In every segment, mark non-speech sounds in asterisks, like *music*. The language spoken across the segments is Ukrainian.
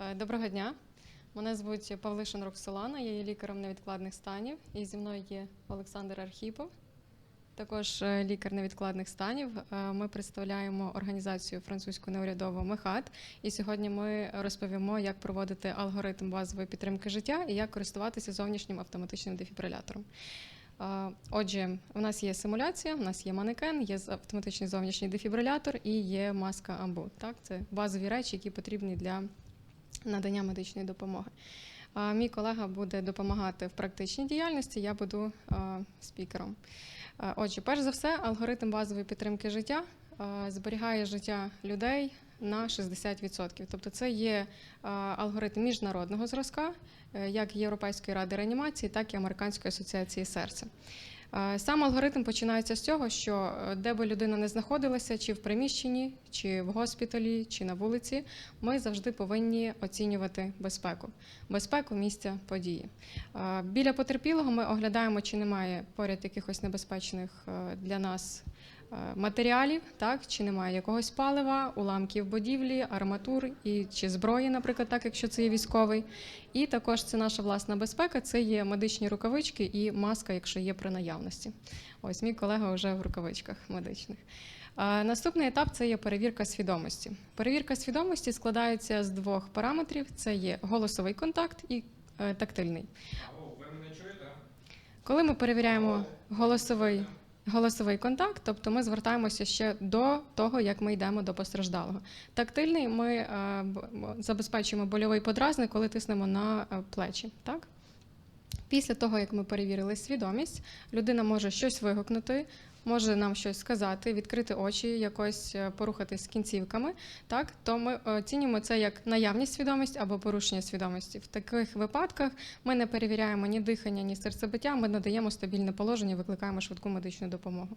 Е, Доброго дня. Мене звуть Павлишин Роксолана, я є лікарем невідкладних станів. І зі мною є Олександр Архіпов, також е, лікар невідкладних станів. Е, Ми представляємо організацію французьку неурядову МЕХАТ. І сьогодні ми розповімо, як проводити алгоритм базової підтримки життя і як користуватися зовнішнім автоматичним дефібрилятором. Отже, у нас є симуляція, у нас є манекен, є автоматичний зовнішній дефібрилятор і є маска амбу. Так, це базові речі, які потрібні для надання медичної допомоги. Мій колега буде допомагати в практичній діяльності, я буду спікером. Отже, перш за все, алгоритм базової підтримки життя зберігає життя людей на 60%. Тобто це є алгоритм міжнародного зразка, е, як Європейської ради реанімації, так і Американської асоціації серця. Е, Сам алгоритм починається з цього, що е, де би людина не знаходилася, чи в приміщенні, чи в госпіталі, чи на вулиці, ми завжди повинні оцінювати безпеку, безпеку місця події. Е, Біля потерпілого ми оглядаємо, чи немає поряд якихось небезпечних для нас матеріалів, так чи немає якогось палива, уламків будівлі, арматур і чи зброї, наприклад, так якщо це є військовий. І також це наша власна безпека, це є медичні рукавички і маска, якщо є при наявності. Ось мій колега вже в рукавичках медичних. Наступний етап це є перевірка свідомості. Перевірка свідомості складається з двох параметрів: це є голосовий контакт і е, тактильний. Коли ми перевіряємо голосовий, голосовий контакт, тобто ми звертаємося ще до того, як ми йдемо до постраждалого. Тактильний ми е, забезпечуємо больовий подразник, коли тиснемо на е, плечі. Так? Після того, як ми перевірили свідомість, людина може щось вигукнути, може нам щось сказати, відкрити очі, якось е, порухатись кінцівками. Так, то ми оцінюємо це як наявність свідомості або порушення свідомості. В таких випадках ми не перевіряємо ні дихання, ні серцебиття. Ми надаємо стабільне положення, викликаємо швидку медичну допомогу.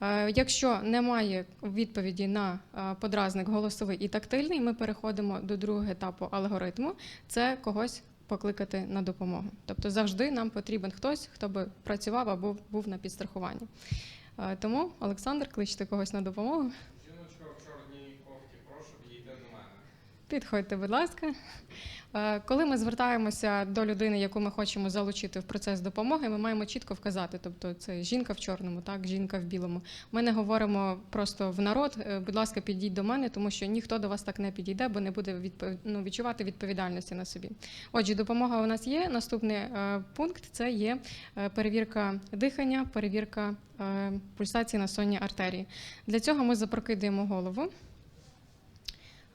Е, Якщо немає відповіді на е, подразник голосовий і тактильний, ми переходимо до другого етапу алгоритму. Це когось покликати на допомогу. Тобто завжди нам потрібен хтось, хто би працював або був на підстрахуванні. Е, Тому, Олександр, кличте когось на допомогу. Жіночка в чорній кофті, прошу підійти до мене. Підходьте, будь ласка. Е, Коли ми звертаємося до людини, яку ми хочемо залучити в процес допомоги, ми маємо чітко вказати, тобто це жінка в чорному, так, жінка в білому. Ми не говоримо просто в народ, е, будь ласка, підійдіть до мене, тому що ніхто до вас так не підійде, бо не буде відпов- ну, відчувати відповідальності на собі. Отже, допомога у нас є. Наступний е, пункт це є перевірка дихання, перевірка пульсації на сонній артерії. Для цього ми запрокидуємо голову.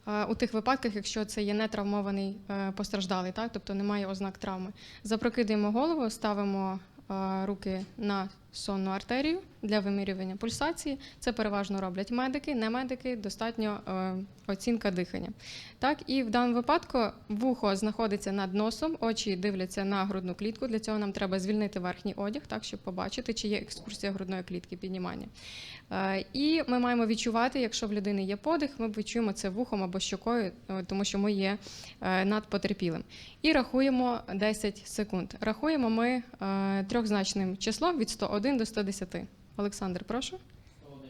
Е, У тих випадках, якщо це є нетравмований е, постраждалий, так, тобто немає ознак травми, запрокидуємо голову, ставимо е, руки на сонну артерію для вимірювання пульсації. Це переважно роблять медики, не медики, достатньо е, оцінка дихання. Так, і в даному випадку вухо знаходиться над носом, очі дивляться на грудну клітку. Для цього нам треба звільнити верхній одяг, так, щоб побачити, чи є екскурсія грудної клітки піднімання. Е, І ми маємо відчувати, якщо в людини є подих, ми відчуємо це вухом або щокою, е, тому що ми є над потерпілим. І рахуємо 10 секунд. Рахуємо ми трьохзначним числом від 101 до 110. Олександр, прошу. 101,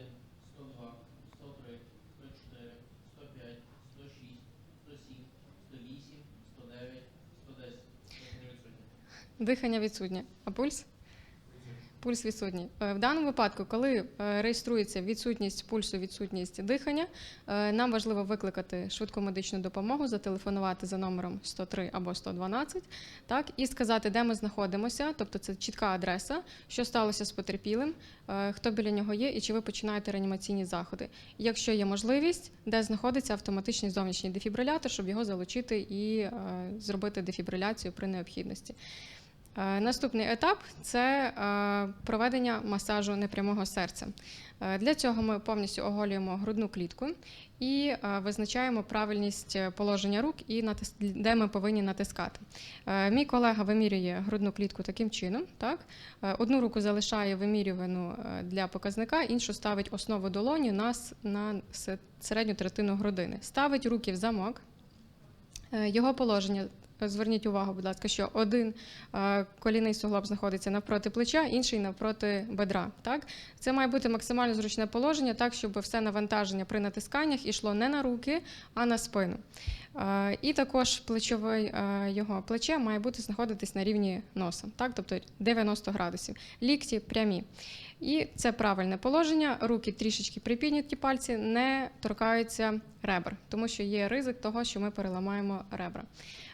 102, 103, 104, 105, 106, 107, 108, 109, 110. Дихання відсутнє. Дихання відсутнє. А пульс? Пульс відсутній. Е, В даному випадку, коли е, реєструється відсутність пульсу, відсутність дихання, е, нам важливо викликати швидку медичну допомогу, зателефонувати за номером 103 або 112, так, і сказати, де ми знаходимося, тобто це чітка адреса, що сталося з потерпілим, хто біля нього є і чи ви починаєте реанімаційні заходи. Якщо є можливість, де знаходиться автоматичний зовнішній дефібрилятор, щоб його залучити і зробити дефібриляцію при необхідності. Е, Наступний етап це е, проведення масажу непрямого серця. Е, Для цього ми повністю оголюємо грудну клітку і визначаємо правильність положення рук і де ми повинні натискати. Мій колега вимірює грудну клітку таким чином. Так? Одну руку залишає вимірювану для показника, іншу ставить основу долоні на, середню третину грудини. Ставить руки в замок. Його положення. Зверніть увагу, будь ласка, що один е, колінний суглоб знаходиться навпроти плеча, інший навпроти бедра. Так? Це має бути максимально зручне положення, так, щоб все навантаження при натисканнях йшло не на руки, а на спину. Е, І також плечовий е, його плече має бути знаходитись на рівні носа, так? тобто 90 градусів. Лікті прямі. І це правильне положення. Руки трішечки припідняті пальці не торкаються ребер, тому що є ризик того, що ми переламаємо ребра.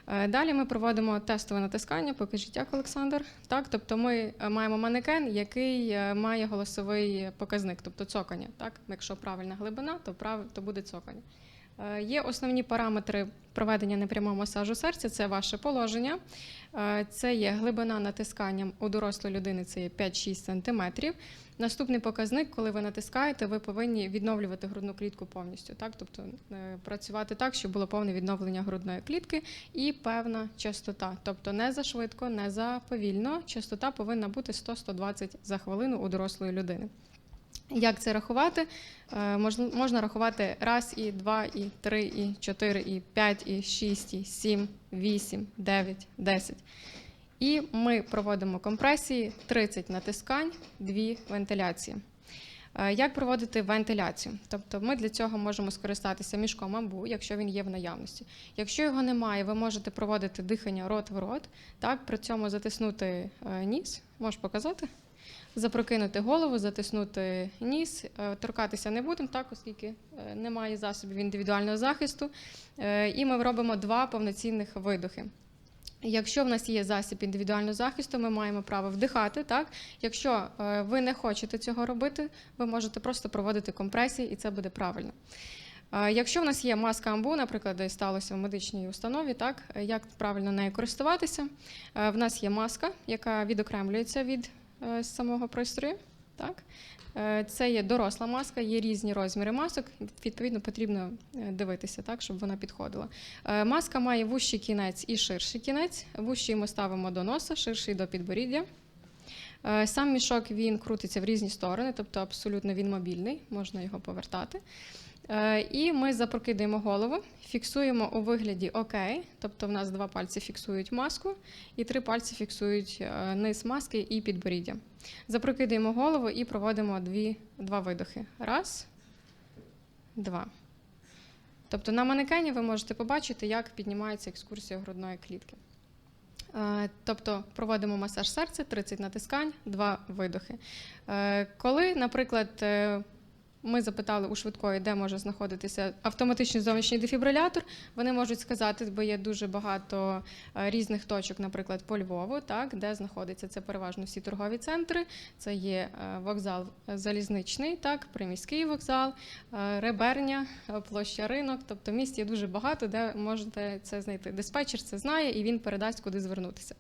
Е, Далі ми проводимо тестове натискання. Покажіть, як Олександр. Так, тобто ми е, маємо манекен, який е, має голосовий показник, тобто цокання. Так, якщо правильна глибина, то прав... то буде цокання. Е, Є основні параметри проведення непрямого масажу серця. Це ваше положення, е, це є глибина натискання у дорослої людини, це є 5-6 см. Наступний показник, коли ви натискаєте, ви повинні відновлювати грудну клітку повністю. Так? Тобто е, працювати так, щоб було повне відновлення грудної клітки і певна частота. Тобто не за швидко, не за повільно. Частота повинна бути 100-120 за хвилину у дорослої людини. Як це рахувати? Е, можна- рахувати раз, і два, і три, і чотири, і п'ять, і шість, і сім, вісім, дев'ять, десять. І ми проводимо компресії 30 натискань, 2 вентиляції. Е, Як проводити вентиляцію? Тобто ми для цього можемо скористатися мішком амбу, якщо він є в наявності. Якщо його немає, ви можете проводити дихання рот в рот, так, при цьому затиснути е, ніс, можеш показати? Запрокинути голову, затиснути ніс, Е, торкатися не будемо, так, оскільки е, немає засобів індивідуального захисту. Е, І ми робимо два повноцінних видохи. Якщо в нас є засіб індивідуального захисту, ми маємо право вдихати. Так? Якщо ви не хочете цього робити, ви можете просто проводити компресії, і це буде правильно. Якщо в нас є маска амбу, наприклад, десь сталося в медичній установі, так як правильно нею користуватися? В нас є маска, яка відокремлюється від е, самого пристрою. Так? Е, Це є доросла маска, є різні розміри масок. Відповідно, потрібно е, дивитися, так, щоб вона підходила. Маска має вущий кінець і ширший кінець. Вущий ми ставимо до носа, ширший до підборіддя. Сам мішок він крутиться в різні сторони, тобто абсолютно він мобільний, можна його повертати. Е, І ми запрокидаємо голову, фіксуємо у вигляді ОК, тобто в нас два пальці фіксують маску, і три пальці фіксують е, низ маски і підборіддя. Запрокидаємо голову і проводимо дві, два видохи. Раз, два. Тобто на манекені ви можете побачити, як піднімається екскурсія грудної клітки. Е, Тобто проводимо масаж серця, 30 натискань, 2 видохи. Коли, наприклад, ми запитали у швидкої, де може знаходитися автоматичний зовнішній дефібрилятор, вони можуть сказати, бо є дуже багато е, різних точок, наприклад, по Львову, так, де знаходиться це переважно всі торгові центри. Це є е, вокзал залізничний, так, приміський вокзал, е, реберня, е, площа ринок. Тобто місць є дуже багато, де можете це знайти. Диспетчер це знає і він передасть, куди звернутися.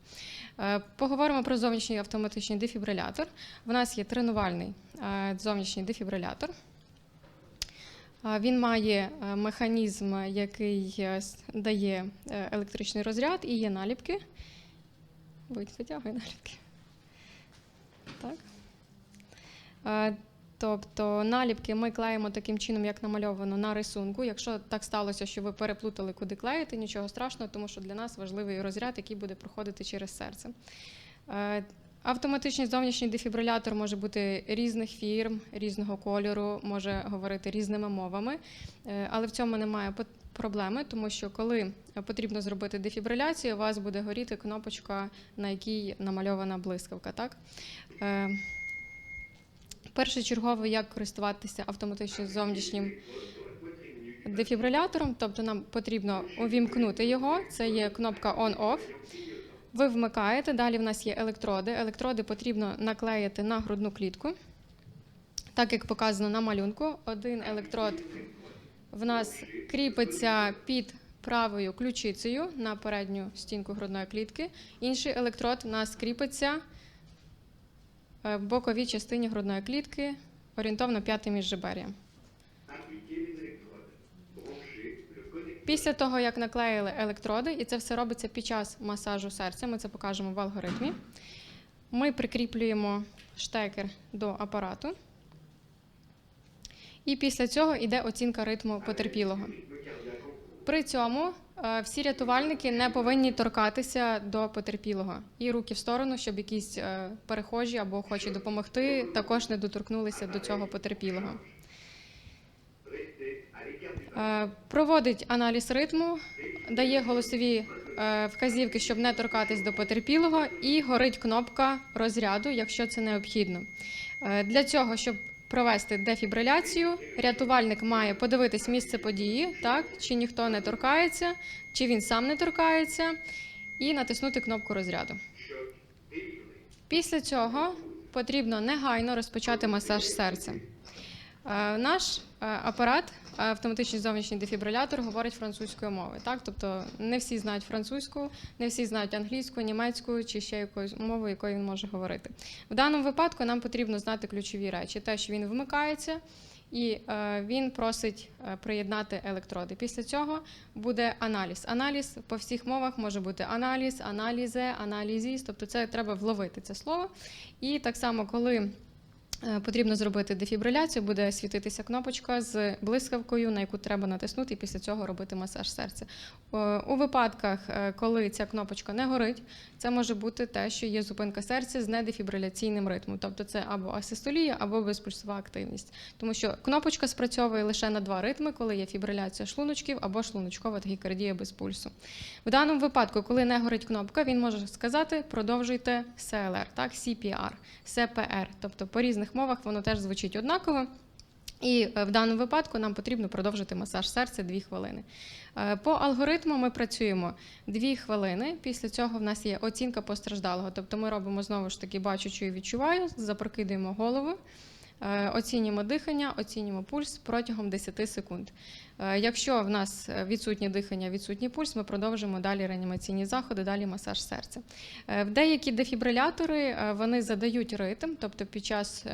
Е, Поговоримо про зовнішній автоматичний дефібрилятор. В нас є тренувальний е, зовнішній дефібрилятор. Він має е, механізм, який е, дає е, електричний розряд і є наліпки. Будь витягуй наліпки. Так. Тобто наліпки ми клеїмо таким чином, як намальовано на рисунку. Якщо так сталося, що ви переплутали, куди клеїти, нічого страшного, тому що для нас важливий розряд, який буде проходити через серце. Автоматичний зовнішній дефібрилятор може бути різних фірм, різного кольору, може говорити різними мовами, Е, але в цьому немає проблеми, тому що коли потрібно зробити дефібриляцію, у вас буде горіти кнопочка, на якій намальована блискавка. Так? Е, Першочергово, як користуватися автоматичним зовнішнім дефібрилятором, тобто нам потрібно увімкнути його. Це є кнопка on-off. Ви вмикаєте, далі в нас є електроди. Електроди потрібно наклеїти на грудну клітку. Так як показано на малюнку, один електрод в нас кріпиться під правою ключицею на передню стінку грудної клітки. Інший електрод в нас кріпиться е, в боковій частині грудної клітки, орієнтовно п'ятим міжжебер'ям. Після того, як наклеїли електроди, і це все робиться під час масажу серця, ми це покажемо в алгоритмі. Ми прикріплюємо штекер до апарату. І після цього йде оцінка ритму потерпілого. При цьому е, всі рятувальники не повинні торкатися до потерпілого і руки в сторону, щоб якісь е, перехожі або хочуть допомогти, також не доторкнулися до цього потерпілого. Е, Проводить аналіз ритму, дає голосові е, вказівки, щоб не торкатись до потерпілого, і горить кнопка розряду, якщо це необхідно. Е, Для цього, щоб провести дефібриляцію, рятувальник має подивитись місце події, так, чи ніхто не торкається, чи він сам не торкається, і натиснути кнопку розряду. Після цього потрібно негайно розпочати масаж серця. Е, Наш е, апарат, е, автоматичний зовнішній дефібрилятор, говорить французькою мовою. Так? Тобто не всі знають французьку, не всі знають англійську, німецьку чи ще якоюсь мовою, якою він може говорити. В даному випадку нам потрібно знати ключові речі: те, що він вмикається, і він просить приєднати електроди. Після цього буде аналіз. Аналіз по всіх мовах може бути аналіз, аналізе, аналізіс, тобто це треба вловити це слово. І так само, коли потрібно зробити дефібриляцію, буде світитися кнопочка з блискавкою, на яку треба натиснути, і після цього робити масаж серця. Е, У випадках, е, коли ця кнопочка не горить, це може бути те, що є зупинка серця з недефібриляційним ритмом, тобто це або асистолія, або безпульсова активність. Тому що кнопочка спрацьовує лише на два ритми, коли є фібриляція шлуночків або шлуночкова тахікардія без пульсу. В даному випадку, коли не горить кнопка, він може сказати продовжуйте CLR, так, CPR, CPR. Тобто по різних мовах воно теж звучить однаково. І е, в даному випадку нам потрібно продовжити масаж серця 2 хвилини. Е, По алгоритму ми працюємо 2 хвилини. Після цього в нас є оцінка постраждалого. Тобто ми робимо знову ж таки бачу, чую, відчуваю, запрокидуємо голову. Е, Оцінюємо дихання, оцінюємо пульс протягом 10 секунд. Е, Якщо в нас відсутнє дихання, відсутній пульс, ми продовжимо далі реанімаційні заходи, далі масаж серця. Е, В деякі дефібрилятори вони задають ритм, тобто під час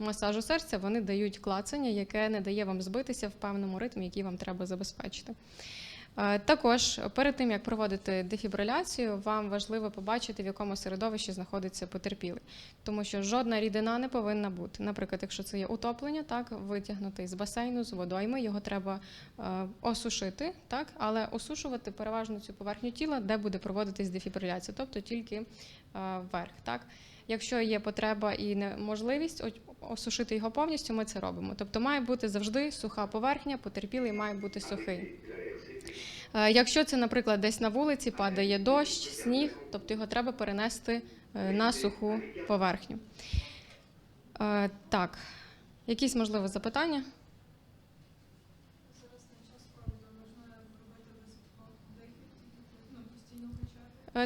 масажу серця вони дають клацання, яке не дає вам збитися в певному ритмі, який вам треба забезпечити. Е, Також перед тим як проводити дефібриляцію, вам важливо побачити, в якому середовищі знаходиться потерпілий, тому що жодна рідина не повинна бути. Наприклад, якщо це є утоплення, так витягнутий з басейну, з водойми, його треба е, осушити, так, але осушувати переважно цю поверхню тіла, де буде проводитись дефібриляція, тобто тільки е, вверх. Так. Якщо є потреба і неможливість о- осушити його повністю, ми це робимо. Тобто має бути завжди суха поверхня, потерпілий має бути сухий. Е, Якщо це, наприклад, десь на вулиці падає дощ, сніг, тобто його треба перенести е, на суху поверхню. Е, Так, якісь можливі запитання?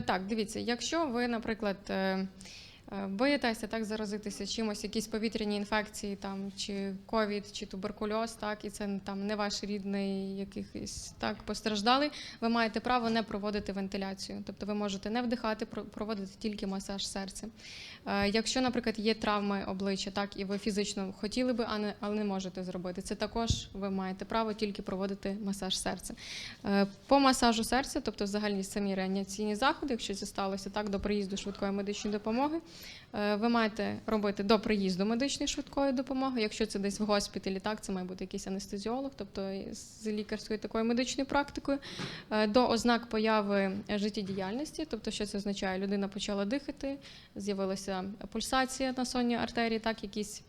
Так, дивіться, якщо ви, наприклад, боїтеся так заразитися чимось, якісь повітряні інфекції, там чи ковід, чи туберкульоз, так, і це там не ваш рідний якийсь так постраждалий, ви маєте право не проводити вентиляцію. Тобто ви можете не вдихати, про- проводити тільки масаж серця. Е, Якщо, наприклад, є травми обличчя, так і ви фізично хотіли би, а не але не можете зробити. Це також ви маєте право тільки проводити масаж серця. Е, По масажу серця, тобто взагалі самі реанімаційні заходи, якщо це сталося так до приїзду швидкої медичної допомоги, е, ви маєте робити до приїзду медичної швидкої допомоги. Якщо це десь в госпіталі, так це має бути якийсь анестезіолог, тобто з лікарською такою медичною практикою, Е, до ознак появи життєдіяльності, тобто що це означає, людина почала дихати, з'явилася пульсація на сонній артерії, так якісь.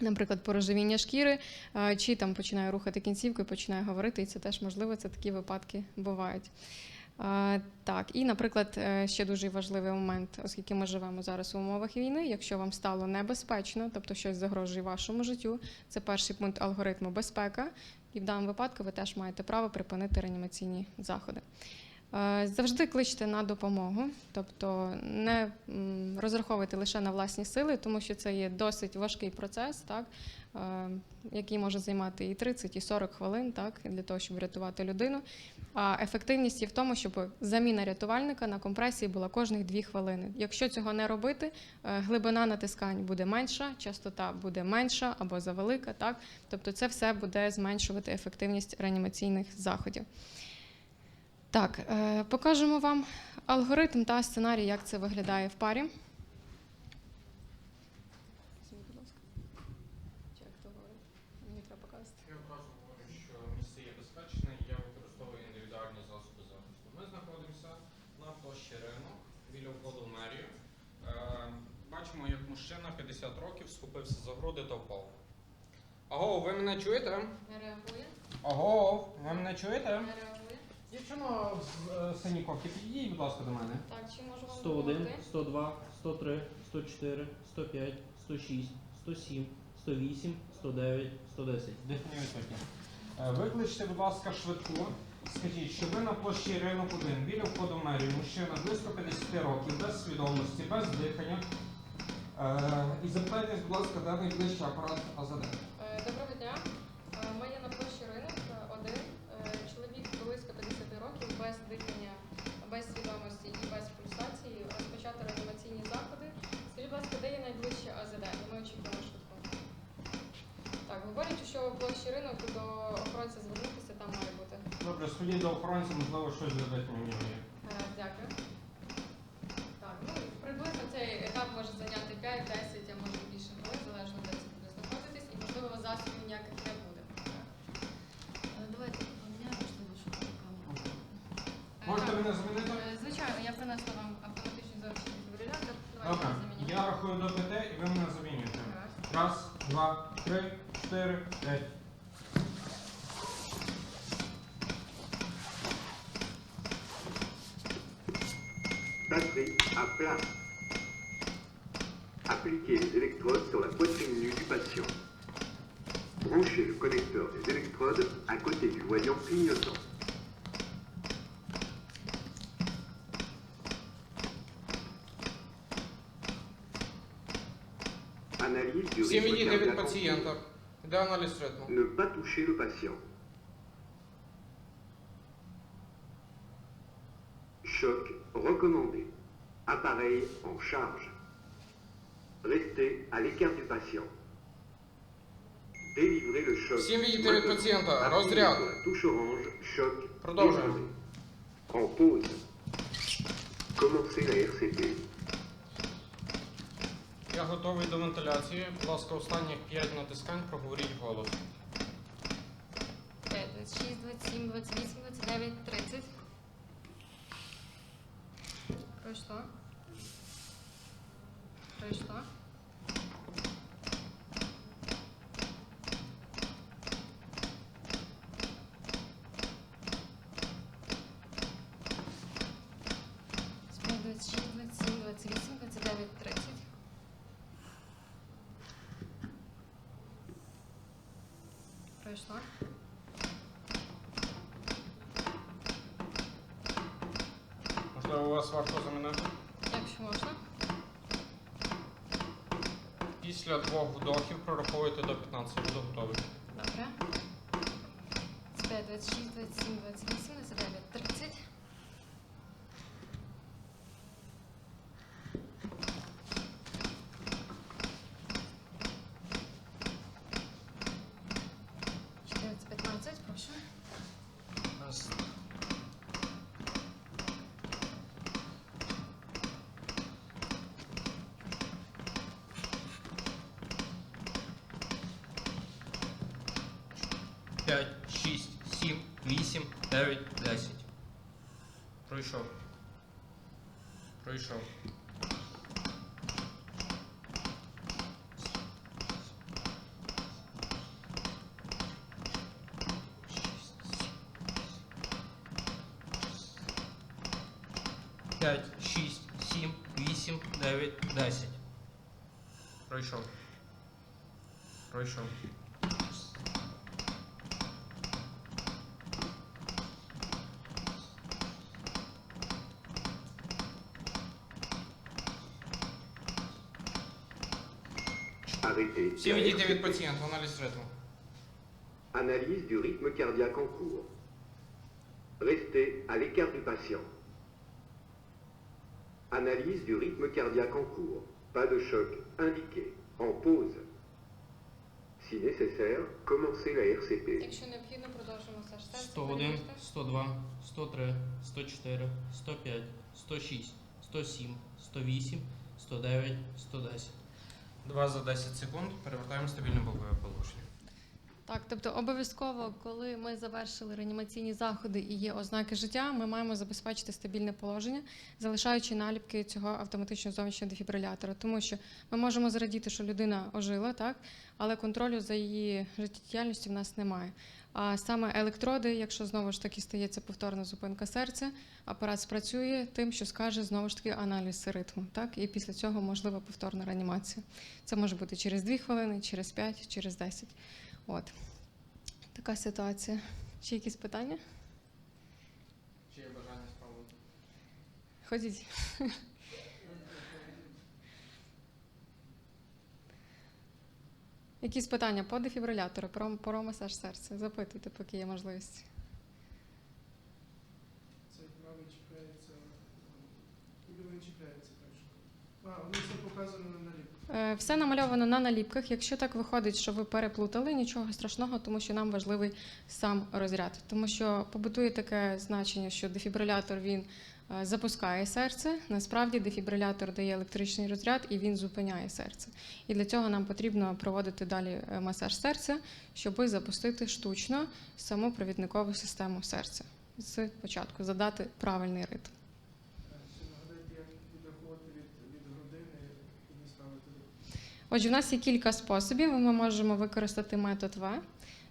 Наприклад, порожевіння шкіри, е, чи там починає рухати кінцівкою, починає говорити, і це теж можливо, це такі випадки бувають. Так, і, наприклад, е, ще дуже важливий момент, оскільки ми живемо зараз у умовах війни. Якщо вам стало небезпечно, тобто щось загрожує вашому життю, це перший пункт алгоритму безпека. І в даному випадку ви теж маєте право припинити реанімаційні заходи. Е, Завжди кличте на допомогу, тобто не розраховуйте лише на власні сили, тому що це є досить важкий процес, так, е, який може займати і 30, і 40 хвилин так, для того, щоб врятувати людину. А ефективність є в тому, щоб заміна рятувальника на компресії була кожних 2 хвилини. Якщо цього не робити, е, глибина натискань буде менша, частота буде менша або завелика. Так? Тобто це все буде зменшувати ефективність реанімаційних заходів. Так, е, покажемо вам алгоритм та сценарій, як це виглядає в парі. Візьміть, будь ласка. Чи як то говорить? Мені треба показувати. Я одразу говорю, що місце є безпечне, я використовую індивідуальні засоби захисту. Ми знаходимося на площі ринок біля входу в. Бачимо, як мужчина 50 років схопився за груди та впав. Аго, ви мене чуєте? Не реагує. Ого, ви мене чуєте? Не реагує. Дівчино з е, синій кофті, підійдіть, будь ласка, до мене. Так, чи можу вам 101, допомогти? 102, 103, 104, 105, 106, 107, 108, 109, 110. Дихання відсутнє. Е, Викличте, будь ласка, швидку. Скажіть, що ви на площі ринок 1 біля входу в мерію, мужчина близько 50 років, без свідомості, без дихання. Е, І запитайте, будь ласка, де найближчий апарат АЗД. Е, Доброго дня. Е, Ми є на площі ринок е, один. Е, Чоловік близько 50 років, без дихання, без свідомості і без пульсації. Розпочати реанімаційні заходи. Скажіть, будь ласка, де є найближче АЗД? І ми очікуємо швидко. Так, говорять, що в площі ринок до охоронця звернутися там має бути. Охоронця, можливо, щось задати Batterie à plat. Appliquez les électrodes sur la poitrine nue du patient. Branchez le connecteur des électrodes à côté du voyant clignotant. Analyse du rythme cardiaque. Ne pas toucher le patient. Appareil en charge. Restez à l'écart du patient. Délivrez le choc. Всім відійти від пацієнта. appuyez sur la touche orange. Choc. Продовжуємо. délivré. En pause. Commencez la RCP. Я готовий до вентиляції. Будь ласка, останніх 5 натискань проговоріть голос. 5, 26, 27, 28, 29, 30. Пройшло. Пройшло. Спять 26, 27, 28, 29, 30. Пройшло. Можливо, у вас варто замінити? Якщо можна. Після двох вдохів прораховуйте до 15, буду готовий. Добре. 25, 26, 27, 28, 29, 30. 5, 6, 7, 8, 9, 10. Пройшов. Пройшов. Всі відійти від пацієнта, аналіз ритму. Analyse du rythme cardiaque en cours. Restez à l'écart du patient. Analyse du rythme cardiaque en cours. Pas de choc indiqué. En pause. Si nécessaire, commencez la RCP. Якщо необхідно, продовжимо все ж. 101, 102, 103, 104, 105, 106, 107, 108, 109, 110. 2 за 10 секунд. Перевертаємо стабільне бокове положення. Так, тобто обов'язково, коли ми завершили реанімаційні заходи і є ознаки життя, ми маємо забезпечити стабільне положення, залишаючи наліпки цього автоматичного зовнішнього дефібрилятора. Тому що ми можемо зрадіти, що людина ожила, так, але контролю за її життєдіяльністю в нас немає. А саме електроди, якщо знову ж таки стається повторна зупинка серця, апарат спрацює тим, що скаже знову ж таки аналіз ритму. Так? І після цього можлива повторна реанімація. Це може бути через 2 хвилини, через 5, через 10. От. Така ситуація. Ще якісь питання? Чи є бажання спробувати? Ходіть. Якісь питання по дефібрилятору, про, про масаж серця? Запитуйте, поки є можливість. Це правий чіпляється. Куди він чіпляється так що? А, воно все показано Все намальовано на наліпках. Якщо так виходить, що ви переплутали, нічого страшного, тому що нам важливий сам розряд. Тому що побутує таке значення, що дефібрилятор він е, запускає серце. Насправді дефібрилятор дає електричний розряд і він зупиняє серце. І для цього нам потрібно проводити далі е, масаж серця, щоб запустити штучно саму провідникову систему серця з початку, задати правильний ритм. Е, Ще нагадайте, як відрахувати від, від години, куди ставити. Отже, у нас є кілька способів. Ми можемо використати метод В.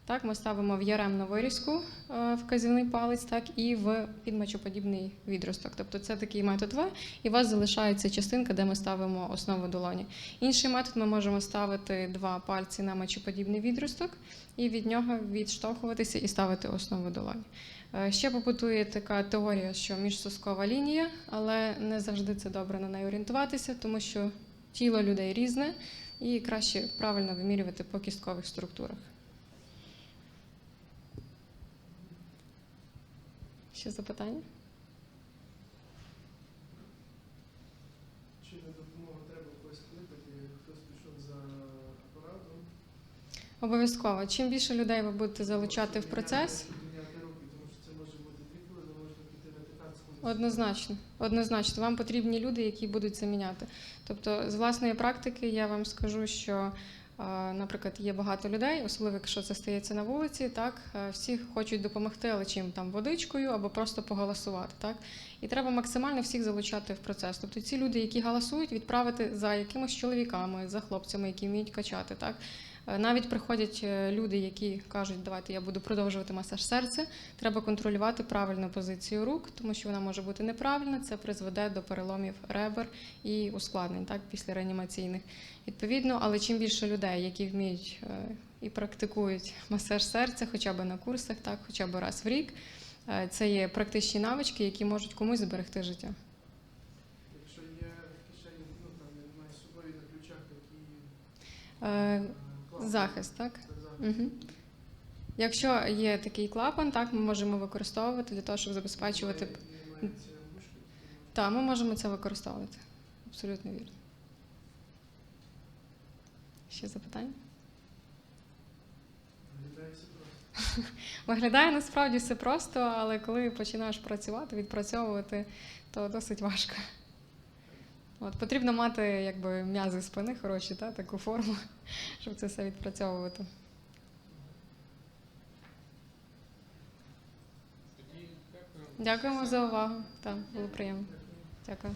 Так, ми ставимо в яремну вирізку е, вказівний палець, так, і в підмечоподібний відросток. Тобто це такий метод В, і у вас залишається частинка, де ми ставимо основу долоні. Інший метод ми можемо ставити два пальці на мечоподібний відросток і від нього відштовхуватися і ставити основу долоні. Е, Ще побутує така теорія, що міжсоскова лінія, але не завжди це добре на неї орієнтуватися, тому що тіло людей різне, і краще правильно вимірювати по кісткових структурах. Ще запитання? Чи на допомогу треба когось кликати, хтось пішов за апаратом. Обов'язково. Чим більше людей ви будете залучати в процес, Підняти руки, тому що це може бути дві хвилини, можна піти на 15 хвилин. Однозначно, однозначно, вам потрібні люди, які будуть заміняти. Тобто, з власної практики я вам скажу, що, наприклад, є багато людей, особливо якщо це стається на вулиці, так е, всі хочуть допомогти, але чим там водичкою або просто поголосувати. Так і треба максимально всіх залучати в процес. Тобто, ці люди, які галасують, відправити за якимось чоловіками, за хлопцями, які вміють качати. Так навіть приходять е, люди, які кажуть, давайте я буду продовжувати масаж серця. Треба контролювати правильну позицію рук, тому що вона може бути неправильна. Це призведе до переломів ребер і ускладнень так, після реанімаційних. Відповідно, але чим більше людей, які вміють е, і практикують масаж серця, хоча б на курсах, так, хоча б раз в рік, е, це є практичні навички, які можуть комусь зберегти життя. Якщо є в кишені, ну там я не маю з собою на ключах Е, е, клапани. Захист, так? Угу. Якщо є такий клапан, так ми можемо використовувати для того, щоб забезпечувати. Так, ми можемо це використовувати. Абсолютно вірно. Ще запитання? Виглядає насправді все просто, але коли починаєш працювати, відпрацьовувати, то досить важко. От, потрібно мати якби, м'язи спини хороші, та, таку форму, *laughs* щоб це все відпрацьовувати. Дякуємо за увагу. Так, було приємно. Дякую. Дякую.